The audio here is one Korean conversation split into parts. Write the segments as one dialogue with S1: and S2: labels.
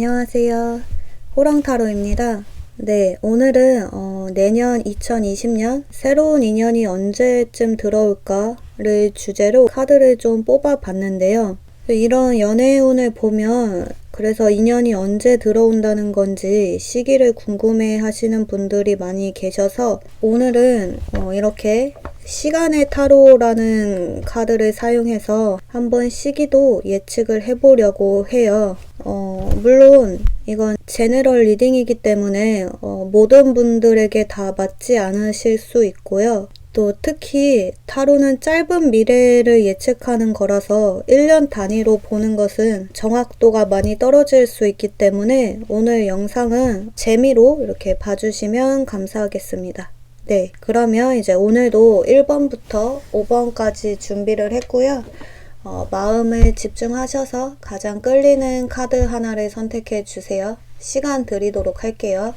S1: 안녕하세요. 호랑타로입니다. 네, 오늘은 어, 내년 2020년 새로운 인연이 언제쯤 들어올까를 주제로 카드를 좀 뽑아봤는데요. 이런 연애운을 보면 그래서 인연이 언제 들어온다는 건지 시기를 궁금해 하시는 분들이 많이 계셔서 오늘은 어, 이렇게 시간의 타로라는 카드를 사용해서 한번 시기도 예측을 해보려고 해요. 어, 물론 이건 제네럴 리딩이기 때문에 어, 모든 분들에게 다 맞지 않으실 수 있고요. 또 특히 타로는 짧은 미래를 예측하는 거라서 1년 단위로 보는 것은 정확도가 많이 떨어질 수 있기 때문에 오늘 영상은 재미로 이렇게 봐주시면 감사하겠습니다. 네, 그러면 이제 오늘도 1번부터 5번까지 준비를 했고요. 어, 마음을 집중하셔서 가장 끌리는 카드 하나를 선택해 주세요. 시간 드리도록 할게요.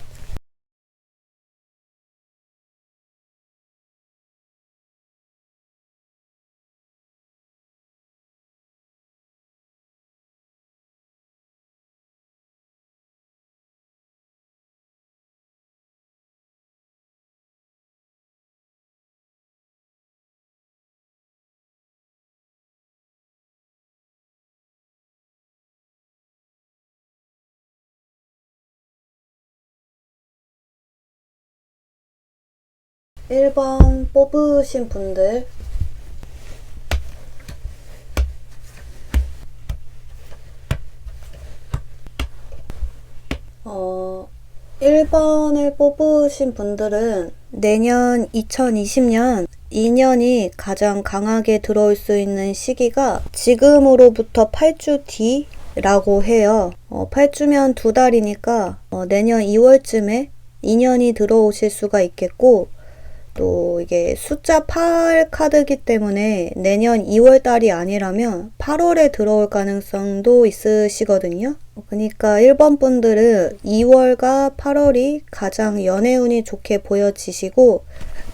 S1: 일번 뽑으신 분들 어, 1번을 뽑으신 분들은 내년 2020년 2년이 가장 강하게 들어올 수 있는 시기가 지금으로부터 8주 뒤 라고 해요. 어, 8주면 두 달이니까 어, 내년 2월쯤에 2년이 들어오실 수가 있겠고 또 이게 숫자 8 카드기 때문에 내년 2월 달이 아니라면 8월에 들어올 가능성도 있으시거든요. 그러니까 1번 분들은 2월과 8월이 가장 연애운이 좋게 보여지시고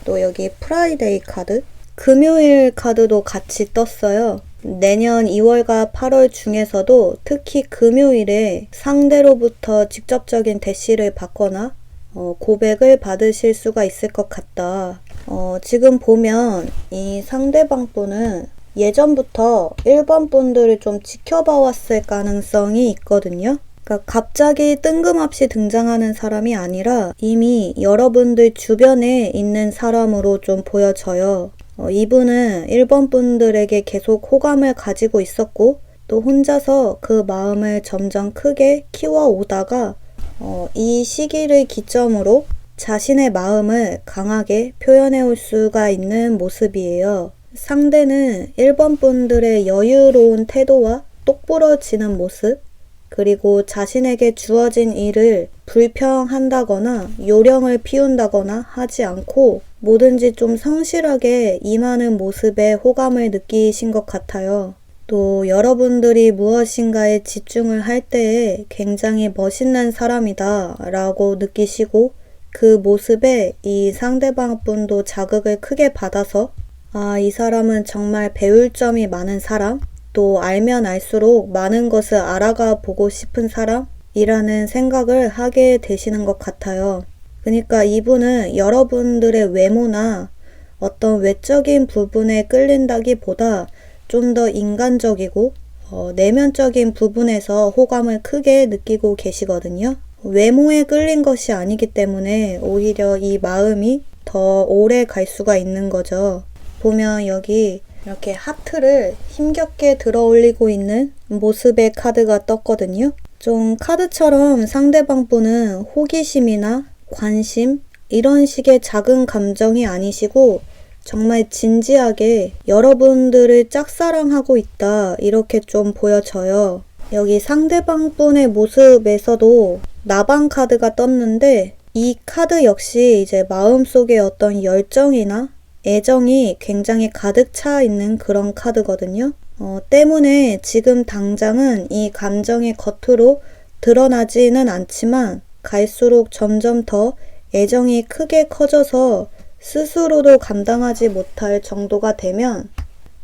S1: 또 여기 프라이데이 카드 금요일 카드도 같이 떴어요. 내년 2월과 8월 중에서도 특히 금요일에 상대로부터 직접적인 대시를 받거나 어, 고백을 받으실 수가 있을 것 같다. 어, 지금 보면 이 상대방 분은 예전부터 1번 분들을 좀 지켜봐 왔을 가능성이 있거든요. 그러니까 갑자기 뜬금없이 등장하는 사람이 아니라 이미 여러분들 주변에 있는 사람으로 좀 보여져요. 어, 이분은 1번 분들에게 계속 호감을 가지고 있었고 또 혼자서 그 마음을 점점 크게 키워오다가 어, 이 시기를 기점으로 자신의 마음을 강하게 표현해 올 수가 있는 모습이에요. 상대는 1번 분들의 여유로운 태도와 똑부러지는 모습, 그리고 자신에게 주어진 일을 불평한다거나 요령을 피운다거나 하지 않고 뭐든지 좀 성실하게 임하는 모습에 호감을 느끼신 것 같아요. 또 여러분들이 무엇인가에 집중을 할 때에 굉장히 멋있는 사람이다 라고 느끼시고 그 모습에 이 상대방 분도 자극을 크게 받아서 아, 이 사람은 정말 배울 점이 많은 사람, 또 알면 알수록 많은 것을 알아가 보고 싶은 사람이라는 생각을 하게 되시는 것 같아요. 그러니까 이분은 여러분들의 외모나 어떤 외적인 부분에 끌린다기보다 좀 더 인간적이고 어, 내면적인 부분에서 호감을 크게 느끼고 계시거든요. 외모에 끌린 것이 아니기 때문에 오히려 이 마음이 더 오래 갈 수가 있는 거죠. 보면 여기 이렇게 하트를 힘겹게 들어 올리고 있는 모습의 카드가 떴거든요. 좀 카드처럼 상대방 분은 호기심이나 관심 이런 식의 작은 감정이 아니시고 정말 진지하게 여러분들을 짝사랑하고 있다 이렇게 좀 보여져요. 여기 상대방 분의 모습에서도 나방 카드가 떴는데 이 카드 역시 이제 마음속에 어떤 열정이나 애정이 굉장히 가득 차 있는 그런 카드거든요. 어, 때문에 지금 당장은 이 감정이 겉으로 드러나지는 않지만 갈수록 점점 더 애정이 크게 커져서 스스로도 감당하지 못할 정도가 되면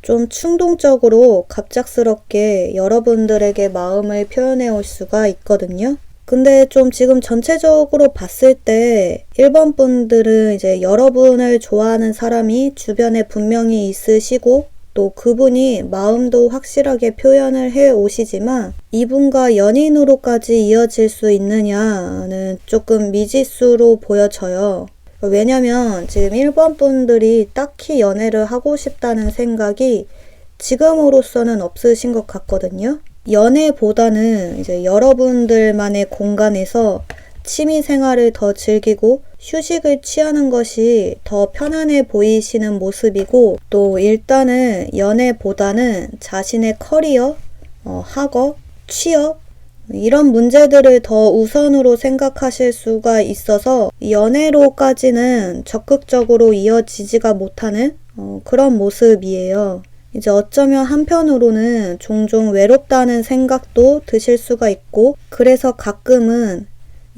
S1: 좀 충동적으로 갑작스럽게 여러분들에게 마음을 표현해 올 수가 있거든요. 근데 좀 지금 전체적으로 봤을 때 1번 분들은 이제 여러분을 좋아하는 사람이 주변에 분명히 있으시고 또 그분이 마음도 확실하게 표현을 해 오시지만 이분과 연인으로까지 이어질 수 있느냐는 조금 미지수로 보여져요. 왜냐면 지금 1번 분들이 딱히 연애를 하고 싶다는 생각이 지금으로서는 없으신 것 같거든요. 연애보다는 이제 여러분들만의 공간에서 취미 생활을 더 즐기고 휴식을 취하는 것이 더 편안해 보이시는 모습이고 또 일단은 연애보다는 자신의 커리어, 어, 학업, 취업 이런 문제들을 더 우선으로 생각하실 수가 있어서 연애로까지는 적극적으로 이어지지가 못하는 어, 그런 모습이에요. 이제 어쩌면 한편으로는 종종 외롭다는 생각도 드실 수가 있고, 그래서 가끔은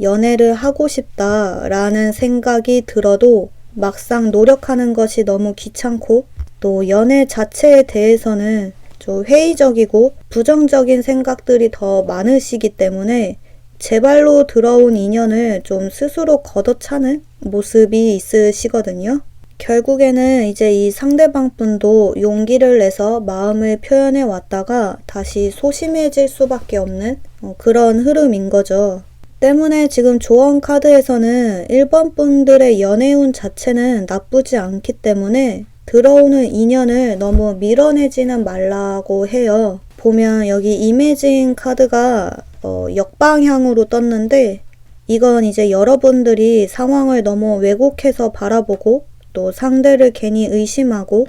S1: 연애를 하고 싶다라는 생각이 들어도 막상 노력하는 것이 너무 귀찮고, 또 연애 자체에 대해서는 좀 회의적이고 부정적인 생각들이 더 많으시기 때문에 제 발로 들어온 인연을 좀 스스로 걷어차는 모습이 있으시거든요. 결국에는 이제 이 상대방 분도 용기를 내서 마음을 표현해 왔다가 다시 소심해질 수밖에 없는 어, 그런 흐름인 거죠. 때문에 지금 조언 카드에서는 1번 분들의 연애운 자체는 나쁘지 않기 때문에 들어오는 인연을 너무 밀어내지는 말라고 해요. 보면 여기 이매진 카드가 어, 역방향으로 떴는데 이건 이제 여러분들이 상황을 너무 왜곡해서 바라보고 또 상대를 괜히 의심하고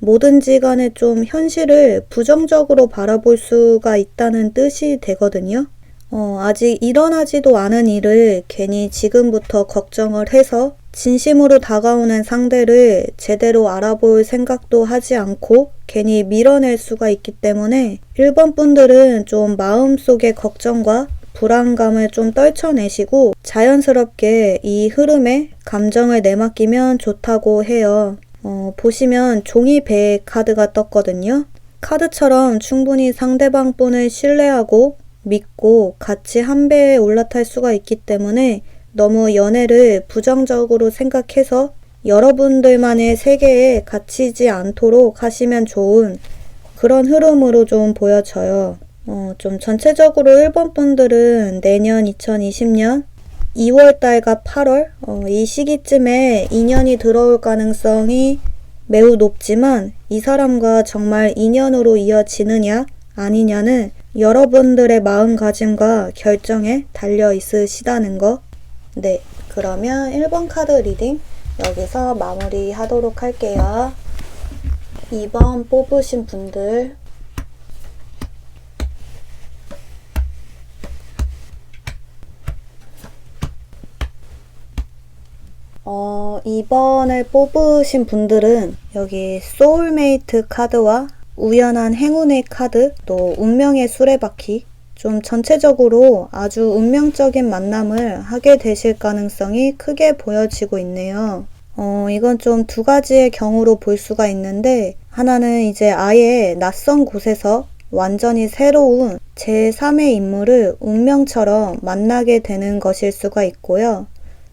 S1: 뭐든지 간에 좀 현실을 부정적으로 바라볼 수가 있다는 뜻이 되거든요. 어, 아직 일어나지도 않은 일을 괜히 지금부터 걱정을 해서 진심으로 다가오는 상대를 제대로 알아볼 생각도 하지 않고 괜히 밀어낼 수가 있기 때문에 1번 분들은 좀 마음속의 걱정과 불안감을 좀 떨쳐내시고 자연스럽게 이 흐름에 감정을 내맡기면 좋다고 해요. 어, 보시면 종이 배 카드가 떴거든요. 카드처럼 충분히 상대방 분을 신뢰하고 믿고 같이 한 배에 올라탈 수가 있기 때문에 너무 연애를 부정적으로 생각해서 여러분들만의 세계에 갇히지 않도록 하시면 좋은 그런 흐름으로 좀 보여져요. 어, 좀 전체적으로 1번 분들은 내년 2020년 2월달과 8월 어, 이 시기쯤에 인연이 들어올 가능성이 매우 높지만 이 사람과 정말 인연으로 이어지느냐 아니냐는 여러분들의 마음가짐과 결정에 달려 있으시다는 거. 네, 그러면 1번 카드 리딩 여기서 마무리 하도록 할게요. 2번 뽑으신 분들 어, 2번을 뽑으신 분들은 여기 소울메이트 카드와 우연한 행운의 카드, 또 운명의 수레바퀴, 좀 전체적으로 아주 운명적인 만남을 하게 되실 가능성이 크게 보여지고 있네요. 어, 이건 좀 두 가지의 경우로 볼 수가 있는데, 하나는 이제 아예 낯선 곳에서 완전히 새로운 제3의 인물을 운명처럼 만나게 되는 것일 수가 있고요.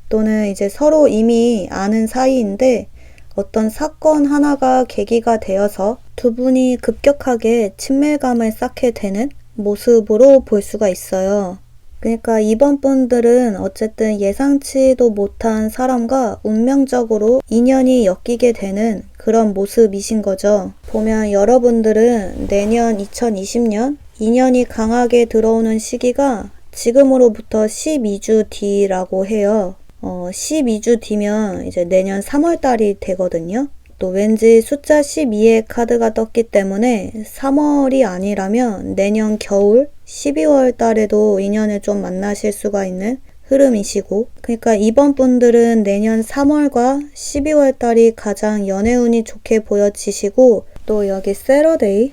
S1: 또는 이제 서로 이미 아는 사이인데 어떤 사건 하나가 계기가 되어서 두 분이 급격하게 친밀감을 쌓게 되는 모습으로 볼 수가 있어요. 그러니까 이번 분들은 어쨌든 예상치도 못한 사람과 운명적으로 인연이 엮이게 되는 그런 모습이신 거죠. 보면 여러분들은 내년 2020년 인연이 강하게 들어오는 시기가 지금으로부터 12주 뒤라고 해요. 어, 12주 뒤면 이제 내년 3월 달이 되거든요. 또 왠지 숫자 12의 카드가 떴기 때문에 3월이 아니라면 내년 겨울 12월 달에도 인연을 좀 만나실 수가 있는 흐름이시고 그러니까 이번 분들은 내년 3월과 12월 달이 가장 연애운이 좋게 보여지시고 또 여기 세러데이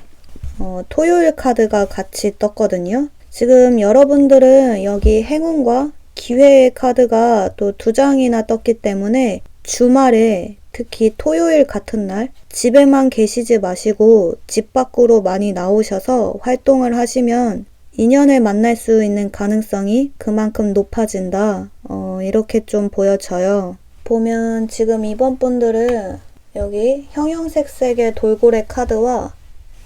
S1: 어, 토요일 카드가 같이 떴거든요. 지금 여러분들은 여기 행운과 기회의 카드가 또 두 장이나 떴기 때문에 주말에 특히 토요일 같은 날 집에만 계시지 마시고 집 밖으로 많이 나오셔서 활동을 하시면 인연을 만날 수 있는 가능성이 그만큼 높아진다. 어, 이렇게 좀 보여져요. 보면 지금 이번 분들은 여기 형형색색의 돌고래 카드와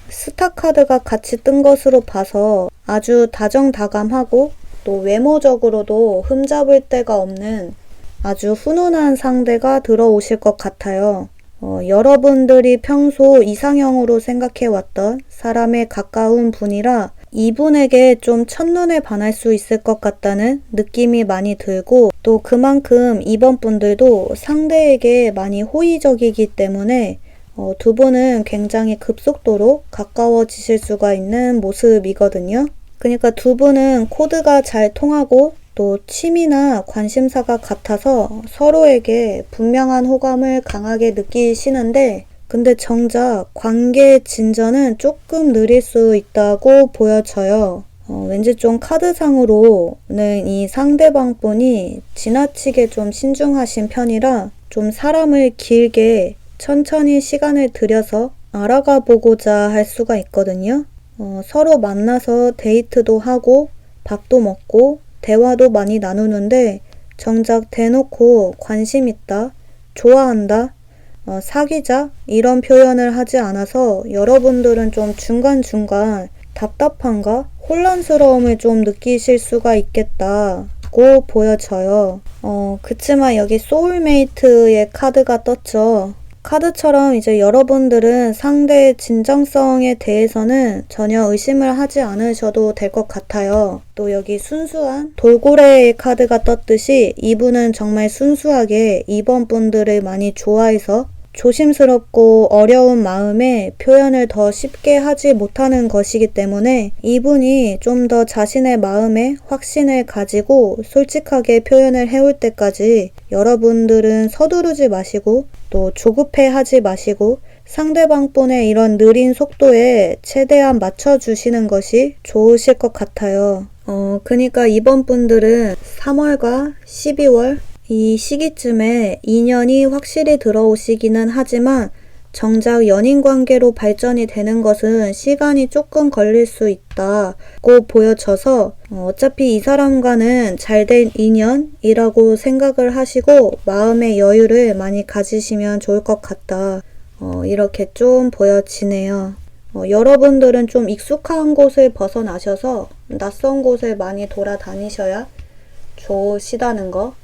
S1: 스타 카드가 같이 뜬 것으로 봐서 아주 다정다감하고 또 외모적으로도 흠잡을 데가 없는 아주 훈훈한 상대가 들어오실 것 같아요. 어, 여러분들이 평소 이상형으로 생각해왔던 사람에 가까운 분이라 이분에게 좀 첫눈에 반할 수 있을 것 같다는 느낌이 많이 들고 또 그만큼 이번 분들도 상대에게 많이 호의적이기 때문에 어, 두 분은 굉장히 급속도로 가까워지실 수가 있는 모습이거든요. 그러니까 두 분은 코드가 잘 통하고 또 취미나 관심사가 같아서 서로에게 분명한 호감을 강하게 느끼시는데 근데 정작 관계 진전은 조금 느릴 수 있다고 보여져요. 어, 왠지 좀 카드상으로는 이 상대방 분이 지나치게 좀 신중하신 편이라 좀 사람을 길게 천천히 시간을 들여서 알아가 보고자 할 수가 있거든요. 어, 서로 만나서 데이트도 하고 밥도 먹고 대화도 많이 나누는데 정작 대놓고 관심 있다, 좋아한다, 어, 사귀자 이런 표현을 하지 않아서 여러분들은 좀 중간중간 답답함과 혼란스러움을 좀 느끼실 수가 있겠다고 보여져요. 어, 그치만 여기 소울메이트의 카드가 떴죠. 카드처럼 이제 여러분들은 상대의 진정성에 대해서는 전혀 의심을 하지 않으셔도 될 것 같아요. 또 여기 순수한 돌고래의 카드가 떴듯이 이분은 정말 순수하게 이번 분들을 많이 좋아해서 조심스럽고 어려운 마음에 표현을 더 쉽게 하지 못하는 것이기 때문에 이분이 좀 더 자신의 마음에 확신을 가지고 솔직하게 표현을 해올 때까지 여러분들은 서두르지 마시고 또 조급해 하지 마시고 상대방 분의 이런 느린 속도에 최대한 맞춰주시는 것이 좋으실 것 같아요. 어, 그니까 이번 분들은 3월과 12월 이 시기쯤에 인연이 확실히 들어오시기는 하지만 정작 연인 관계로 발전이 되는 것은 시간이 조금 걸릴 수 있다고 보여져서 어, 어차피 이 사람과는 잘 된 인연이라고 생각을 하시고 마음의 여유를 많이 가지시면 좋을 것 같다. 어, 이렇게 좀 보여지네요. 어, 여러분들은 좀 익숙한 곳을 벗어나셔서 낯선 곳을 많이 돌아다니셔야 좋으시다는 거.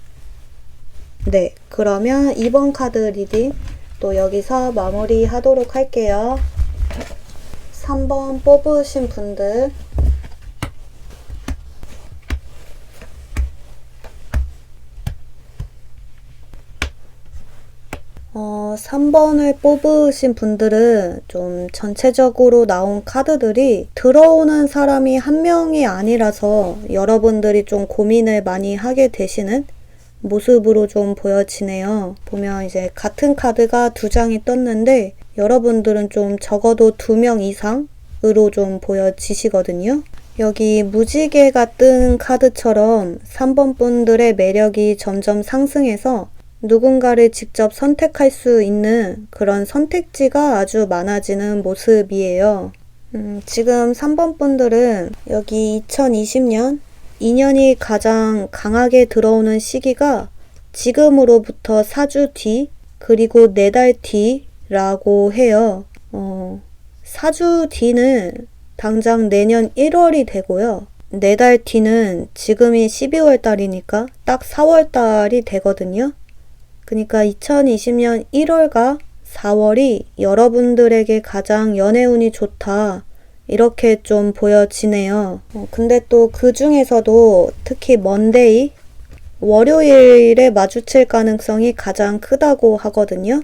S1: 네, 그러면 이번 카드 리딩 또 여기서 마무리 하도록 할게요. 3번 뽑으신 분들 어, 3번을 뽑으신 분들은 좀 전체적으로 나온 카드들이 들어오는 사람이 한 명이 아니라서 여러분들이 좀 고민을 많이 하게 되시는 모습으로 좀 보여지네요. 보면 이제 같은 카드가 두 장이 떴는데 여러분들은 좀 적어도 두 명 이상으로 좀 보여지시거든요. 여기 무지개가 뜬 카드처럼 3번 분들의 매력이 점점 상승해서 누군가를 직접 선택할 수 있는 그런 선택지가 아주 많아지는 모습이에요. 음, 지금 3번 분들은 여기 2020년 인연이 가장 강하게 들어오는 시기가 지금으로부터 4주 뒤, 그리고 4달 뒤라고 해요. 어, 4주 뒤는 당장 내년 1월이 되고요. 4달 뒤는 지금이 12월 달이니까 딱 4월 달이 되거든요. 그러니까 2020년 1월과 4월이 여러분들에게 가장 연애운이 좋다. 이렇게 좀 보여지네요. 어, 근데 또 그 중에서도 특히 먼데이, 월요일에 마주칠 가능성이 가장 크다고 하거든요.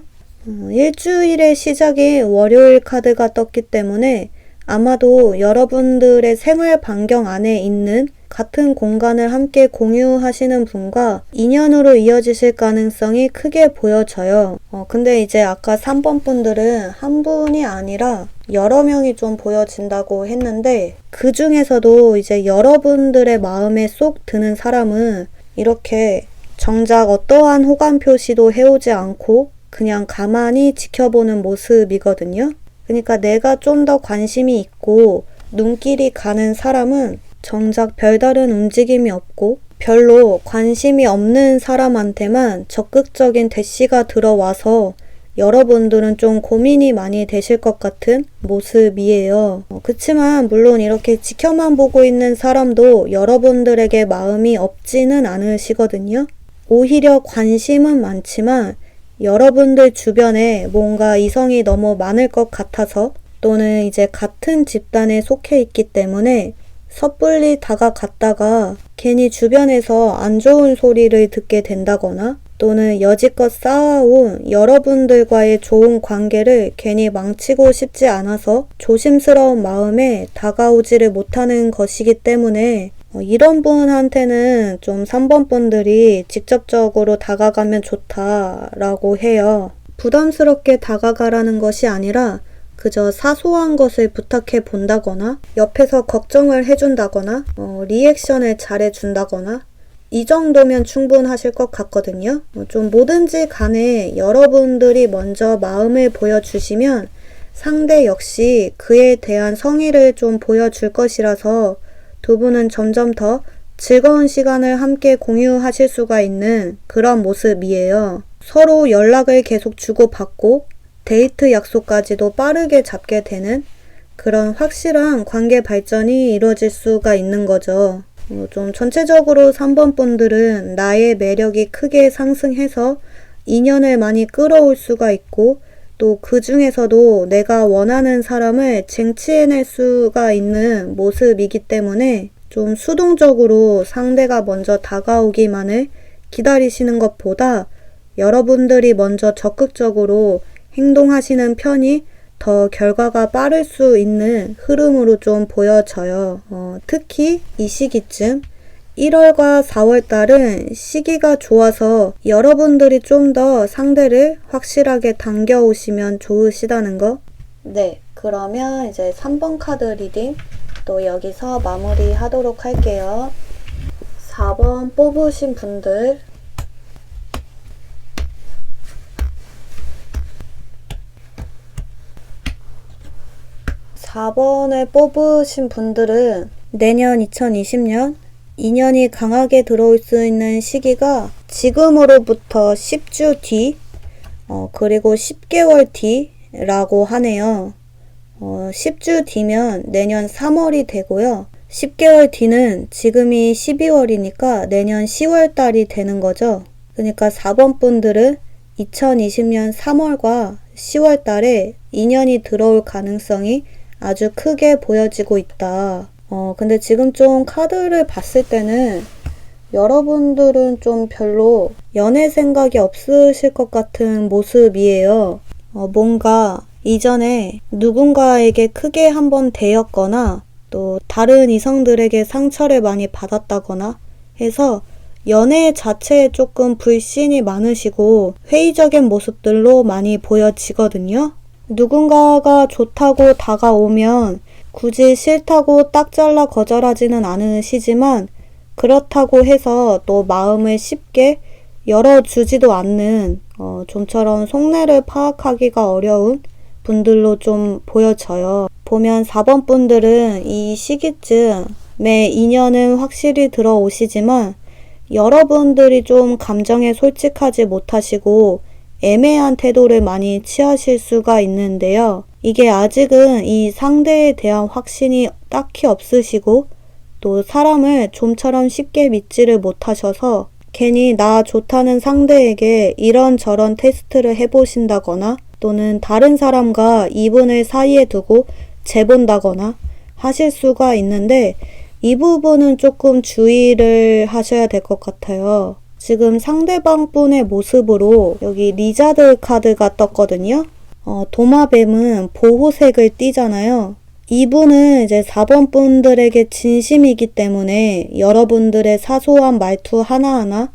S1: 어, 일주일의 시작이 월요일 카드가 떴기 때문에 아마도 여러분들의 생활 반경 안에 있는 같은 공간을 함께 공유하시는 분과 인연으로 이어지실 가능성이 크게 보여져요. 어, 근데 이제 아까 3번 분들은 한 분이 아니라 여러 명이 좀 보여진다고 했는데 그 중에서도 이제 여러분들의 마음에 쏙 드는 사람은 이렇게 정작 어떠한 호감 표시도 해오지 않고 그냥 가만히 지켜보는 모습이거든요. 그러니까 내가 좀 더 관심이 있고 눈길이 가는 사람은 정작 별다른 움직임이 없고 별로 관심이 없는 사람한테만 적극적인 대시가 들어와서 여러분들은 좀 고민이 많이 되실 것 같은 모습이에요. 어, 그치만 물론 이렇게 지켜만 보고 있는 사람도 여러분들에게 마음이 없지는 않으시거든요. 오히려 관심은 많지만 여러분들 주변에 뭔가 이성이 너무 많을 것 같아서 또는 이제 같은 집단에 속해 있기 때문에 섣불리 다가갔다가 괜히 주변에서 안 좋은 소리를 듣게 된다거나 또는 여지껏 쌓아온 여러분들과의 좋은 관계를 괜히 망치고 싶지 않아서 조심스러운 마음에 다가오지를 못하는 것이기 때문에 어, 이런 분한테는 좀 3번 분들이 직접적으로 다가가면 좋다라고 해요. 부담스럽게 다가가라는 것이 아니라 그저 사소한 것을 부탁해 본다거나 옆에서 걱정을 해준다거나 어, 리액션을 잘해준다거나 이 정도면 충분하실 것 같거든요. 어, 좀 뭐든지 간에 여러분들이 먼저 마음을 보여주시면 상대 역시 그에 대한 성의를 좀 보여줄 것이라서 두 분은 점점 더 즐거운 시간을 함께 공유하실 수가 있는 그런 모습이에요. 서로 연락을 계속 주고받고 데이트 약속까지도 빠르게 잡게 되는 그런 확실한 관계 발전이 이루어질 수가 있는 거죠. 어, 좀 전체적으로 3번 분들은 나의 매력이 크게 상승해서 인연을 많이 끌어올 수가 있고 또 그 중에서도 내가 원하는 사람을 쟁취해낼 수가 있는 모습이기 때문에 좀 수동적으로 상대가 먼저 다가오기만을 기다리시는 것보다 여러분들이 먼저 적극적으로 행동하시는 편이 더 결과가 빠를 수 있는 흐름으로 좀 보여져요. 어, 특히 이 시기쯤 1월과 4월 달은 시기가 좋아서 여러분들이 좀 더 상대를 확실하게 당겨 오시면 좋으시다는 거. 네, 그러면 이제 3번 카드 리딩 또 여기서 마무리 하도록 할게요. 4번 뽑으신 분들 4번을 뽑으신 분들은 내년 2020년 인연이 강하게 들어올 수 있는 시기가 지금으로부터 10주 뒤, 어, 그리고 10개월 뒤라고 하네요. 어, 10주 뒤면 내년 3월이 되고요. 10개월 뒤는 지금이 12월이니까 내년 10월 달이 되는 거죠. 그러니까 4번 분들은 2020년 3월과 10월 달에 인연이 들어올 가능성이 아주 크게 보여지고 있다. 어, 근데 지금 좀 카드를 봤을 때는 여러분들은 좀 별로 연애 생각이 없으실 것 같은 모습이에요. 어, 뭔가 이전에 누군가에게 크게 한번 대였거나 또 다른 이성들에게 상처를 많이 받았다거나 해서 연애 자체에 조금 불신이 많으시고 회의적인 모습들로 많이 보여지거든요. 누군가가 좋다고 다가오면 굳이 싫다고 딱 잘라 거절하지는 않으시지만 그렇다고 해서 또 마음을 쉽게 열어주지도 않는 어, 좀처럼 속내를 파악하기가 어려운 분들로 좀 보여져요. 보면 4번 분들은 이 시기쯤에 인연은 확실히 들어오시지만 여러분들이 좀 감정에 솔직하지 못하시고 애매한 태도를 많이 취하실 수가 있는데요. 이게 아직은 이 상대에 대한 확신이 딱히 없으시고 또 사람을 좀처럼 쉽게 믿지를 못하셔서 괜히 나 좋다는 상대에게 이런저런 테스트를 해보신다거나 또는 다른 사람과 이분을 사이에 두고 재본다거나 하실 수가 있는데 이 부분은 조금 주의를 하셔야 될 것 같아요. 지금 상대방 분의 모습으로 여기 리자드 카드가 떴거든요. 어, 도마뱀은 보호색을 띠잖아요. 이분은 이제 4번 분들에게 진심이기 때문에 여러분들의 사소한 말투 하나하나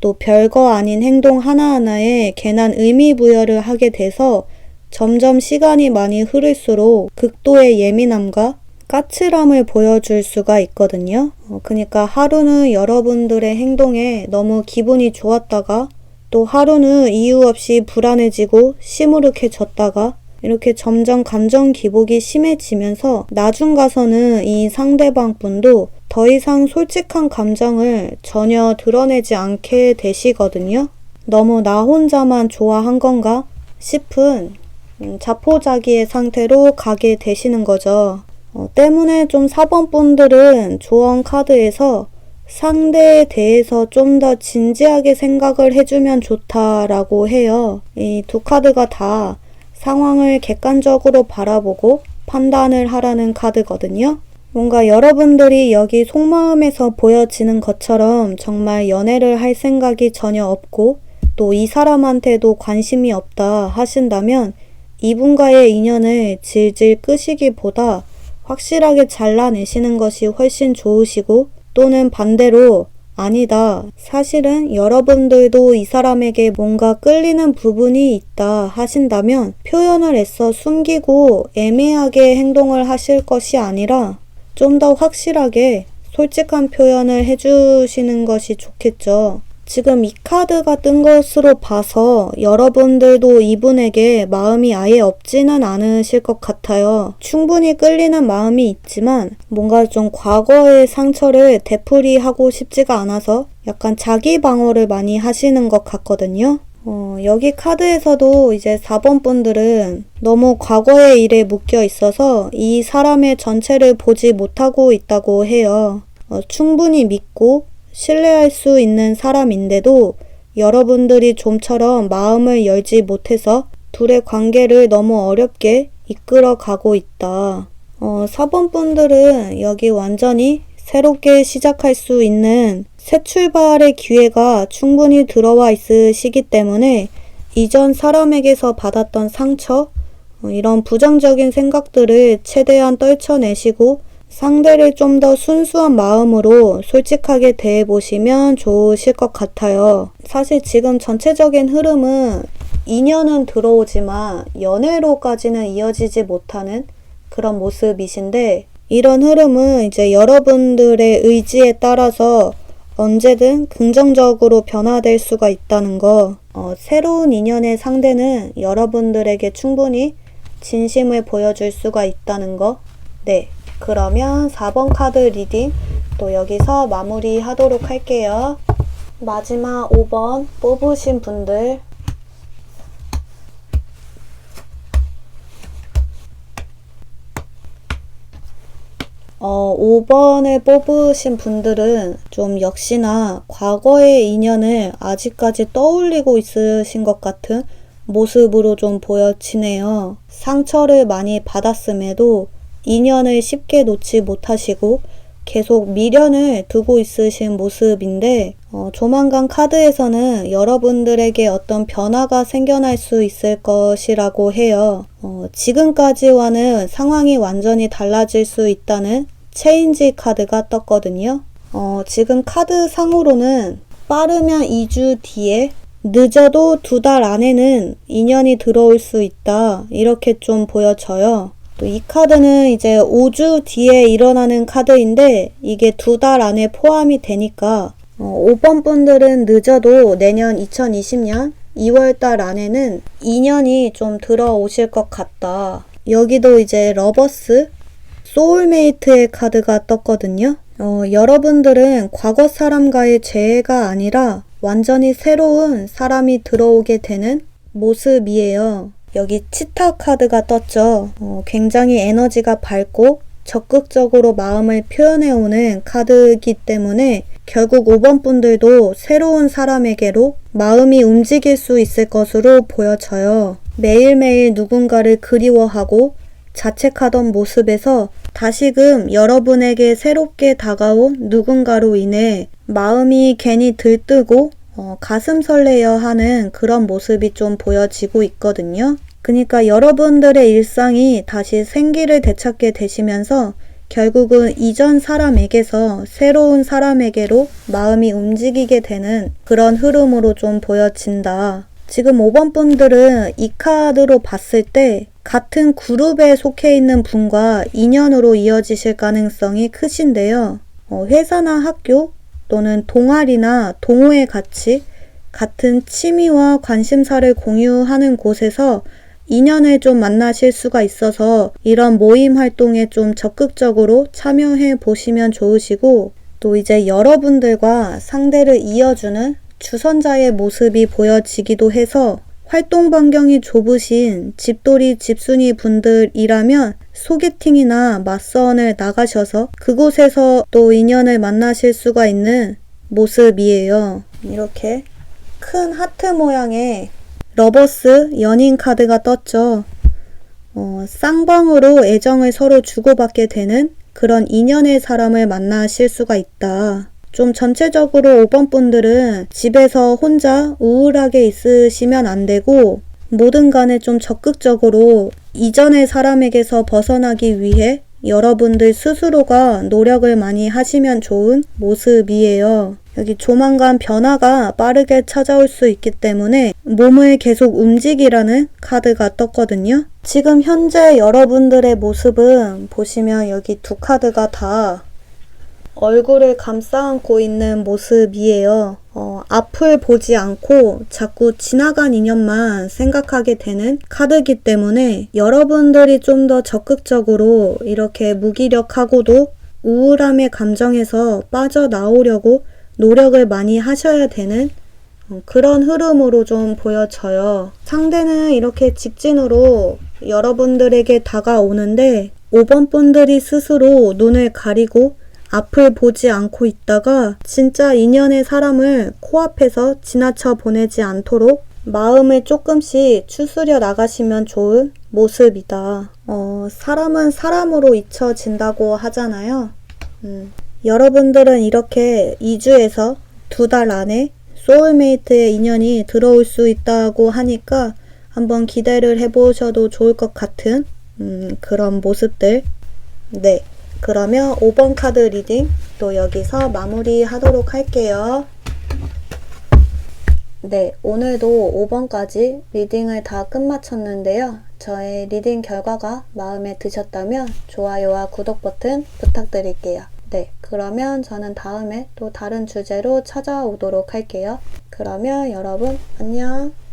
S1: 또 별거 아닌 행동 하나하나에 괜한 의미 부여를 하게 돼서 점점 시간이 많이 흐를수록 극도의 예민함과 까칠함을 보여줄 수가 있거든요. 어, 그러니까 하루는 여러분들의 행동에 너무 기분이 좋았다가 또 하루는 이유 없이 불안해지고 시무룩해졌다가 이렇게 점점 감정 기복이 심해지면서 나중 가서는 이 상대방 분도 더 이상 솔직한 감정을 전혀 드러내지 않게 되시거든요. 너무 나 혼자만 좋아한 건가 싶은 음, 자포자기의 상태로 가게 되시는 거죠. 어, 때문에 좀 4번 분들은 조언 카드에서 상대에 대해서 좀 더 진지하게 생각을 해주면 좋다라고 해요. 이 두 카드가 다 상황을 객관적으로 바라보고 판단을 하라는 카드거든요. 뭔가 여러분들이 여기 속마음에서 보여지는 것처럼 정말 연애를 할 생각이 전혀 없고 또 이 사람한테도 관심이 없다 하신다면 이분과의 인연을 질질 끄시기보다 확실하게 잘라내시는 것이 훨씬 좋으시고 또는 반대로 아니다. 사실은 여러분들도 이 사람에게 뭔가 끌리는 부분이 있다 하신다면 표현을 애써 숨기고 애매하게 행동을 하실 것이 아니라 좀 더 확실하게 솔직한 표현을 해주시는 것이 좋겠죠. 지금 이 카드가 뜬 것으로 봐서 여러분들도 이분에게 마음이 아예 없지는 않으실 것 같아요. 충분히 끌리는 마음이 있지만 뭔가 좀 과거의 상처를 되풀이하고 싶지가 않아서 약간 자기 방어를 많이 하시는 것 같거든요. 어, 여기 카드에서도 이제 4번 분들은 너무 과거의 일에 묶여 있어서 이 사람의 전체를 보지 못하고 있다고 해요. 어, 충분히 믿고 신뢰할 수 있는 사람인데도 여러분들이 좀처럼 마음을 열지 못해서 둘의 관계를 너무 어렵게 이끌어 가고 있다. 어, 4번 분들은 여기 완전히 새롭게 시작할 수 있는 새 출발의 기회가 충분히 들어와 있으시기 때문에 이전 사람에게서 받았던 상처, 어, 이런 부정적인 생각들을 최대한 떨쳐내시고 상대를 좀 더 순수한 마음으로 솔직하게 대해 보시면 좋으실 것 같아요. 사실 지금 전체적인 흐름은 인연은 들어오지만 연애로까지는 이어지지 못하는 그런 모습이신데 이런 흐름은 이제 여러분들의 의지에 따라서 언제든 긍정적으로 변화될 수가 있다는 거. 어, 새로운 인연의 상대는 여러분들에게 충분히 진심을 보여줄 수가 있다는 거. 네. 그러면 4번 카드 리딩 또 여기서 마무리 하도록 할게요. 마지막 5번 뽑으신 분들 어, 5번을 뽑으신 분들은 좀 역시나 과거의 인연을 아직까지 떠올리고 있으신 것 같은 모습으로 좀 보여지네요. 상처를 많이 받았음에도 인연을 쉽게 놓지 못하시고 계속 미련을 두고 있으신 모습인데 어, 조만간 카드에서는 여러분들에게 어떤 변화가 생겨날 수 있을 것이라고 해요. 어, 지금까지와는 상황이 완전히 달라질 수 있다는 체인지 카드가 떴거든요. 어, 지금 카드 상으로는 빠르면 2주 뒤에 늦어도 두 달 안에는 인연이 들어올 수 있다. 이렇게 좀 보여져요. 또 이 카드는 이제 5주 뒤에 일어나는 카드인데 이게 두 달 안에 포함이 되니까 어, 5번 분들은 늦어도 내년 2020년 2월 달 안에는 인연이 좀 들어오실 것 같다. 여기도 이제 러버스 소울메이트의 카드가 떴거든요. 어, 여러분들은 과거 사람과의 재해가 아니라 완전히 새로운 사람이 들어오게 되는 모습이에요. 여기 치타 카드가 떴죠. 어, 굉장히 에너지가 밝고 적극적으로 마음을 표현해오는 카드이기 때문에 결국 5번 분들도 새로운 사람에게로 마음이 움직일 수 있을 것으로 보여져요. 매일매일 누군가를 그리워하고 자책하던 모습에서 다시금 여러분에게 새롭게 다가온 누군가로 인해 마음이 괜히 들뜨고 어, 가슴 설레어 하는 그런 모습이 좀 보여지고 있거든요. 그러니까 여러분들의 일상이 다시 생기를 되찾게 되시면서 결국은 이전 사람에게서 새로운 사람에게로 마음이 움직이게 되는 그런 흐름으로 좀 보여진다. 지금 5번 분들은 이 카드로 봤을 때 같은 그룹에 속해 있는 분과 인연으로 이어지실 가능성이 크신데요. 어, 회사나 학교 또는 동아리나 동호회 같이 같은 취미와 관심사를 공유하는 곳에서 인연을 좀 만나실 수가 있어서 이런 모임 활동에 좀 적극적으로 참여해 보시면 좋으시고 또 이제 여러분들과 상대를 이어주는 주선자의 모습이 보여지기도 해서 활동 반경이 좁으신 집돌이 집순이 분들이라면 소개팅이나 맞선을 나가셔서 그곳에서 또 인연을 만나실 수가 있는 모습이에요. 이렇게 큰 하트 모양의 러버스 연인 카드가 떴죠. 어, 쌍방으로 애정을 서로 주고받게 되는 그런 인연의 사람을 만나실 수가 있다. 좀 전체적으로 5번 분들은 집에서 혼자 우울하게 있으시면 안 되고 뭐든 간에 좀 적극적으로 이전의 사람에게서 벗어나기 위해 여러분들 스스로가 노력을 많이 하시면 좋은 모습이에요. 여기 조만간 변화가 빠르게 찾아올 수 있기 때문에 몸을 계속 움직이라는 카드가 떴거든요. 지금 현재 여러분들의 모습은 보시면 여기 두 카드가 다 얼굴을 감싸 안고 있는 모습이에요. 어, 앞을 보지 않고 자꾸 지나간 인연만 생각하게 되는 카드이기 때문에 여러분들이 좀 더 적극적으로 이렇게 무기력하고도 우울함의 감정에서 빠져나오려고 노력을 많이 하셔야 되는 어, 그런 흐름으로 좀 보여져요. 상대는 이렇게 직진으로 여러분들에게 다가오는데 5번 분들이 스스로 눈을 가리고 앞을 보지 않고 있다가 진짜 인연의 사람을 코앞에서 지나쳐 보내지 않도록 마음을 조금씩 추스려 나가시면 좋은 모습이다. 어, 사람은 사람으로 잊혀진다고 하잖아요. 음, 여러분들은 이렇게 2주에서 두 달 안에 소울메이트의 인연이 들어올 수 있다고 하니까 한번 기대를 해보셔도 좋을 것 같은 음, 그런 모습들. 네. 그러면 5번 카드 리딩 또 여기서 마무리 하도록 할게요. 네, 오늘도 5번까지 리딩을 다 끝마쳤는데요. 저의 리딩 결과가 마음에 드셨다면 좋아요와 구독 버튼 부탁드릴게요. 네, 그러면 저는 다음에 또 다른 주제로 찾아오도록 할게요. 그러면 여러분, 안녕.